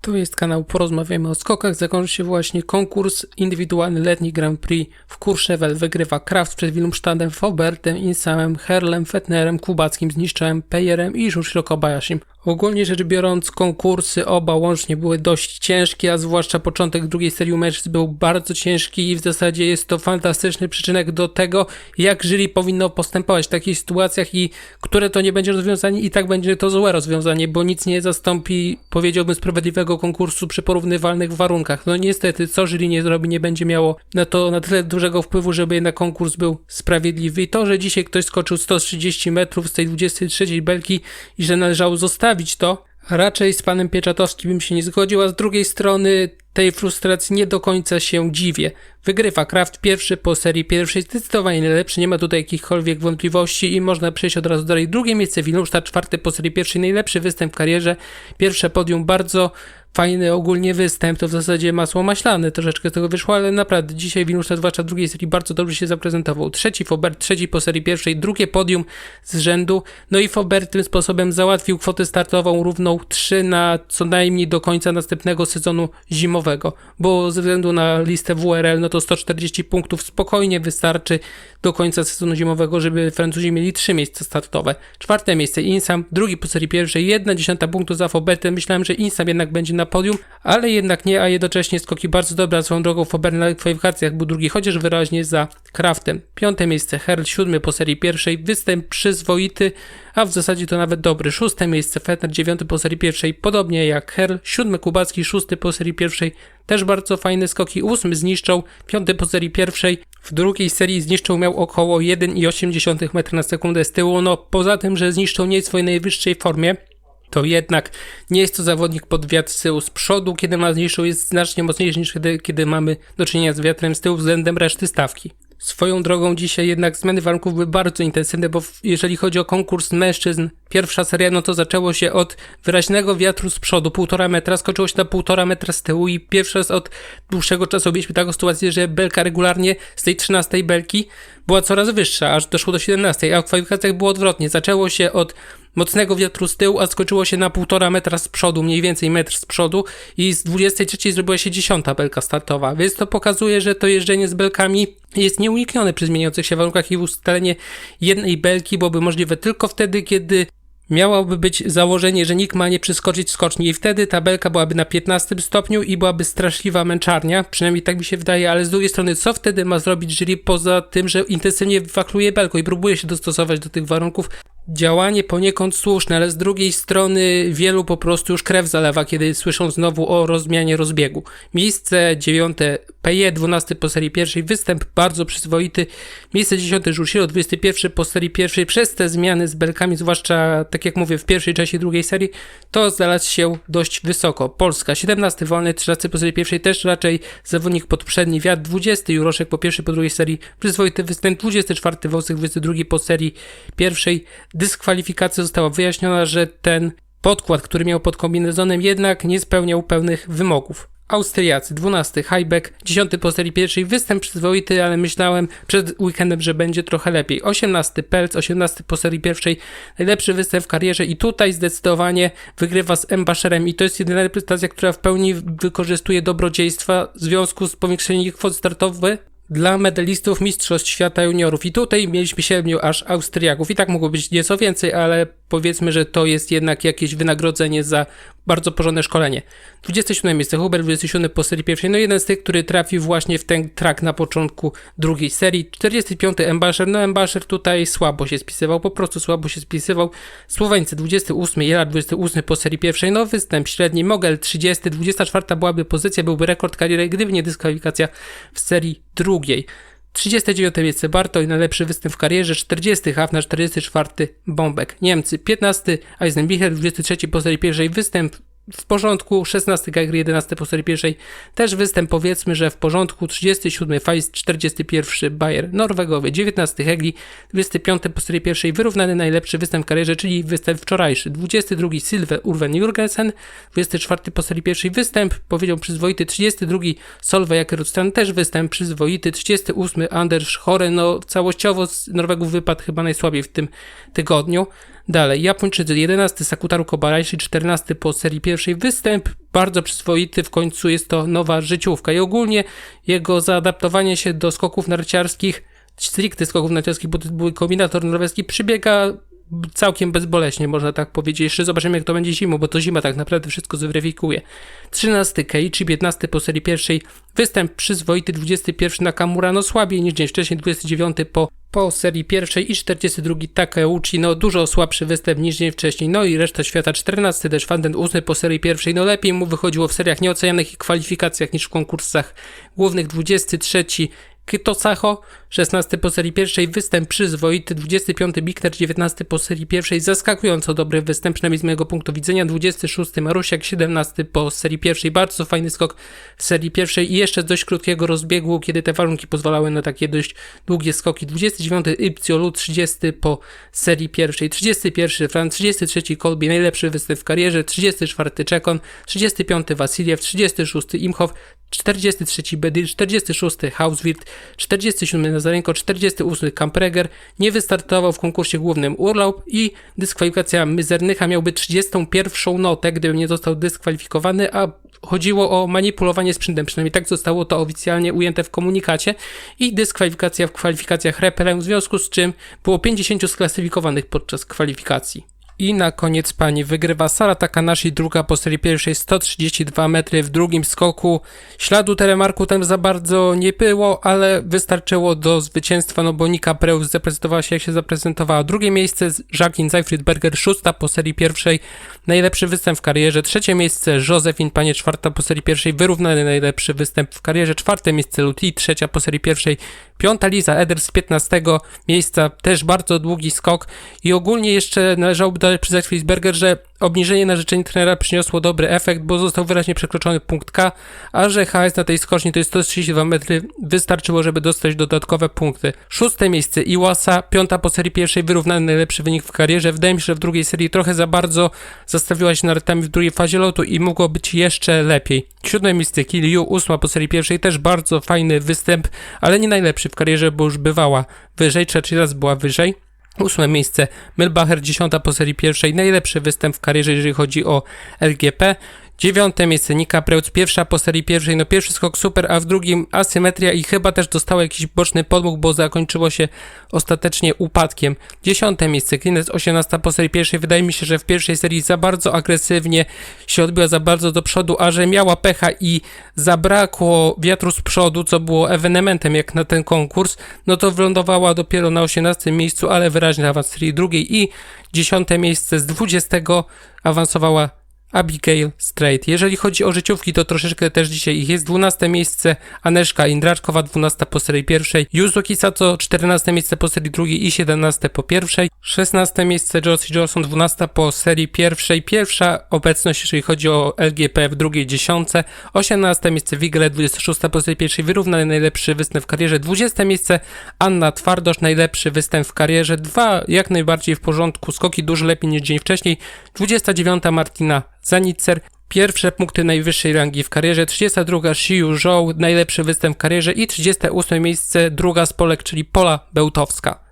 To jest kanał Porozmawiamy o skokach. Zakończył się właśnie konkurs indywidualny letni Grand Prix w Courchevel. Wygrywa Kraft przed Wilumstadem, Fobertem, Insamem, Herlem, Fetnerem, Kubackim, Zniszczem, Pejerem i Junshiro Kobayashim. Ogólnie rzecz biorąc, konkursy oba łącznie były dość ciężkie, a zwłaszcza początek drugiej serii meczów był bardzo ciężki i w zasadzie jest to fantastyczny przyczynek do tego, jak jury powinno postępować w takich sytuacjach i które to nie będzie rozwiązanie i tak będzie to złe rozwiązanie, bo nic nie zastąpi, powiedziałbym, sprawiedliwego konkursu przy porównywalnych warunkach. No niestety, co jury nie zrobi, nie będzie miało na to na tyle dużego wpływu, żeby jednak konkurs był sprawiedliwy. I to, że dzisiaj ktoś skoczył 130 metrów z tej 23 belki i że należało zostawić to, raczej z panem Pieczatowskim bym się nie zgodził, a z drugiej strony tej frustracji nie do końca się dziwię. Wygrywa Kraft pierwszy po serii pierwszej, zdecydowanie najlepszy, nie ma tutaj jakichkolwiek wątpliwości i można przejść od razu dalej. Drugie miejsce Wilnuszta, czwarty po serii pierwszej, najlepszy występ w karierze, pierwsze podium, bardzo fajny ogólnie występ, to w zasadzie masło maślane troszeczkę z tego wyszło, ale naprawdę dzisiaj Wilnuszta, zwłaszcza drugiej serii, bardzo dobrze się zaprezentował. Trzeci Fobert, trzeci po serii pierwszej, drugie podium z rzędu, no i Fobert tym sposobem załatwił kwotę startową równą 3 na co najmniej do końca następnego sezonu zimowego, bo ze względu na listę WRL, no to 140 punktów spokojnie wystarczy do końca sezonu zimowego, żeby Francuzi mieli trzy miejsca startowe. Czwarte miejsce Insam, drugi po serii pierwszej, jedna dziesiąta punktu za Fobertem. Myślałem, że Insam jednak będzie na podium, ale jednak nie, a jednocześnie skoki bardzo dobre swoją drogą Fober na kwalifikacjach był drugi, chociaż wyraźnie za Kraftem. Piąte miejsce Herl, siódmy po serii pierwszej, występ przyzwoity, a w zasadzie to nawet dobry. Szóste miejsce Fetner, dziewiąty po serii pierwszej, podobnie jak Herl, siódmy Kubacki, szósty po serii pierwszej, też bardzo fajne skoki. Ósmy zniszczał, piąty po serii pierwszej. W drugiej serii zniszczał miał około 1,8 m na sekundę z tyłu. No poza tym, że zniszczał nie w swojej najwyższej formie, to jednak nie jest to zawodnik pod wiatr z tyłu. Z przodu, kiedy ma zniszczał, jest znacznie mocniejszy niż kiedy, kiedy mamy do czynienia z wiatrem z tyłu względem reszty stawki. Swoją drogą dzisiaj jednak zmiany warunków były bardzo intensywne, bo jeżeli chodzi o konkurs mężczyzn, pierwsza seria, no to zaczęło się od wyraźnego wiatru z przodu, półtora metra, skoczyło się na półtora metra z tyłu i pierwszy raz od dłuższego czasu mieliśmy taką sytuację, że belka regularnie z tej 13 belki była coraz wyższa, aż doszło do 17, a w kwalifikacjach było odwrotnie. Zaczęło się od mocnego wiatru z tyłu, a skoczyło się na półtora metra z przodu, mniej więcej metr z przodu i z 23 zrobiła się 10 belka startowa, więc to pokazuje, że to jeżdżenie z belkami jest nieuniknione przy zmieniających się warunkach i ustalenie jednej belki byłoby możliwe tylko wtedy, kiedy miałoby być założenie, że nikt ma nie przeskoczyć skoczni. I wtedy ta belka byłaby na 15 stopniu i byłaby straszliwa męczarnia, przynajmniej tak mi się wydaje, ale z drugiej strony co wtedy ma zrobić jury poza tym, że intensywnie wakluje belką i próbuje się dostosować do tych warunków, działanie poniekąd słuszne, ale z drugiej strony wielu po prostu już krew zalewa, kiedy słyszą znowu o rozmianie rozbiegu. Miejsce dziewiąte PE, 12 po serii pierwszej, występ bardzo przyzwoity. Miejsce 10 Jushiro, 21 po serii pierwszej. Przez te zmiany z belkami, zwłaszcza tak jak mówię w pierwszej części drugiej serii, to znalazł się dość wysoko. Polska, 17 wolny, 13 po serii pierwszej, też raczej zawodnik pod przedni wiatr, 20 Juroszek po pierwszej, po drugiej serii, przyzwoity występ, 24 Wąsek, 22 po serii pierwszej dyskwalifikacji została wyjaśniona, że ten podkład, który miał pod kombinezonem, jednak nie spełniał pełnych wymogów. Austriacy, 12 Highback, 10 po serii pierwszej, występ przyzwoity, ale myślałem przed weekendem, że będzie trochę lepiej. 18 Pelc, 18 po serii pierwszej, najlepszy występ w karierze i tutaj zdecydowanie wygrywa z Embasherem i to jest jedyna reprezentacja, która w pełni wykorzystuje dobrodziejstwa w związku z powiększeniem kwot startowych dla medalistów Mistrzostw Świata Juniorów. I tutaj mieliśmy siedmiu aż Austriaków. I tak mogło być nieco więcej, ale powiedzmy, że to jest jednak jakieś wynagrodzenie za bardzo porządne szkolenie. 27 miejsce Huber, 27 po serii pierwszej, no jeden z tych, który trafił właśnie w ten track na początku drugiej serii. 45 Embasher, no Embasher tutaj słabo się spisywał, po prostu słabo się spisywał. Słoweńcy 28, Jela 28 po serii pierwszej, no występ średni, Mogel 30, 24 byłaby pozycja, byłby rekord kariery, gdyby nie dyskwalifikacja w serii drugiej. 39 miejsce Bartoj, najlepszy występ w karierze, 40 Hafner, 44 Bombek. Niemcy, 15 Eisenbichler, 23 po serii pierwszej występ w porządku, 16 Geiger, 11 po serii pierwszej, też występ powiedzmy, że w porządku, 37 Feist, 41 Bayer Norwegowy, 19 Hegli, 25 po serii pierwszej, wyrównany najlepszy występ w karierze, czyli występ wczorajszy, 22 Sylwe Urwen Jurgensen, 24 po serii pierwszej występ, powiedział przyzwoity, 32 Solveig Jakerutstran, też występ przyzwoity, 38 Anders Hore, no całościowo z Norwegów wypadł chyba najsłabiej w tym tygodniu, Dalej, Japończycy 11 Sakutaru Kobayashi, 14 po serii pierwszej. Występ, bardzo przyzwoity, w końcu jest to nowa życiówka. I ogólnie jego zaadaptowanie się do skoków narciarskich, stricte skoków narciarskich, bo to był kombinator norweski, przybiega całkiem bezboleśnie, można tak powiedzieć. Jeszcze zobaczymy, jak to będzie zimą, bo to zima tak naprawdę wszystko zweryfikuje. 13 Keiichi, 15 po serii pierwszej, występ przyzwoity, 21 Nakamura, no słabiej niż dzień wcześniej, 29 po, po serii pierwszej i 42 Takeuchi, no dużo słabszy występ niż dzień wcześniej, no i reszta świata, 14 też Fanden, 8 po serii pierwszej, no lepiej mu wychodziło w seriach nieocenianych i kwalifikacjach niż w konkursach głównych, 23 Kyto Sacho, 16 po serii pierwszej, występ przyzwoity, 25 Bikner, 19 po serii pierwszej, zaskakująco dobry występ, przynajmniej z mojego punktu widzenia, 26 Marusiak, 17 po serii pierwszej, bardzo fajny skok w serii pierwszej. I jeszcze z dość krótkiego rozbiegu, kiedy te warunki pozwalały na takie dość długie skoki, 29 Ipciolu, 30 po serii pierwszej, 31 Fran, 33 Kolbi, najlepszy występ w karierze, 34 Czekon, 35 Wasiliew, 36 Imchow, 43 Bedyl, 46 Hauswirt, 47 Nazarenko, 48 Kampreger nie wystartował w konkursie głównym urlop i dyskwalifikacja Mizernycha miałby 31 notę, gdyby nie został dyskwalifikowany, a chodziło o manipulowanie sprzętem, przynajmniej tak zostało to oficjalnie ujęte w komunikacie i dyskwalifikacja w kwalifikacjach repelem, w związku z czym było 50 sklasyfikowanych podczas kwalifikacji. I na koniec pani wygrywa Sara Takanashi, druga po serii pierwszej 132 metry w drugim skoku. Śladu telemarku tam za bardzo nie było, ale wystarczyło do zwycięstwa, no bo Nika zaprezentowała się jak się zaprezentowała. Drugie miejsce Jacqueline Zeifriedberger, szósta po serii pierwszej, najlepszy występ w karierze. Trzecie miejsce Josephine Panie, czwarta po serii pierwszej, wyrównany najlepszy występ w karierze. Czwarte miejsce Luti, trzecia po serii pierwszej. Piąta Liza Eder z 15 miejsca, też bardzo długi skok. I ogólnie jeszcze należałoby dodać przy Frisberger, że obniżenie na życzenie trenera przyniosło dobry efekt, bo został wyraźnie przekroczony punkt K, a że HS na tej skoczni to jest 132 metry, wystarczyło, żeby dostać dodatkowe punkty. Szóste miejsce Iwasa, piąta po serii pierwszej, wyrównany najlepszy wynik w karierze. Wydaje mi się, że w drugiej serii trochę za bardzo zastawiła się nartami w drugiej fazie lotu i mogło być jeszcze lepiej. Siódme miejsce Kiliu, ósma po serii pierwszej, też bardzo fajny występ, ale nie najlepszy w karierze, bo już bywała wyżej, trzeci raz była wyżej. Ósme miejsce Milbacher, dziesiąta po serii pierwszej, najlepszy występ w karierze, jeżeli chodzi o LGP. Dziewiąte miejsce Nika Preutz, pierwsza po serii pierwszej, no pierwszy skok super, a w drugim asymetria i chyba też dostała jakiś boczny podmuch, bo zakończyło się ostatecznie upadkiem. Dziesiąte miejsce Klinec, 18 po serii pierwszej, wydaje mi się, że w pierwszej serii za bardzo agresywnie się odbiła za bardzo do przodu, a że miała pecha i zabrakło wiatru z przodu, co było ewenementem jak na ten konkurs, no to wylądowała dopiero na 18 miejscu, ale wyraźnie awans serii drugiej i dziesiąte miejsce z 20 awansowała Abigail Strait. Jeżeli chodzi o życiówki, to troszeczkę też dzisiaj ich jest. 12 miejsce Aneszka Indraczkowa, 12 po serii pierwszej. Yuzuki Sato, 14 miejsce po serii drugiej i 17 po pierwszej. 16 miejsce Josie Johnson, 12 po serii pierwszej. Pierwsza obecność, jeżeli chodzi o LGP w drugiej dziesiątce. 18 miejsce Wigle, 26 po serii pierwszej. Wyrównany najlepszy występ w karierze. 20 miejsce Anna Twardosz, najlepszy występ w karierze. Dwa jak najbardziej w porządku. Skoki dużo lepiej niż dzień wcześniej. 29 Martina Zanitzer, pierwsze punkty najwyższej rangi w karierze, 32 Shiyu Zhou, najlepszy występ w karierze i 38 miejsce druga z Polek, czyli Pola Bełtowska.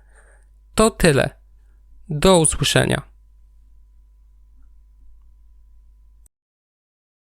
To tyle. Do usłyszenia.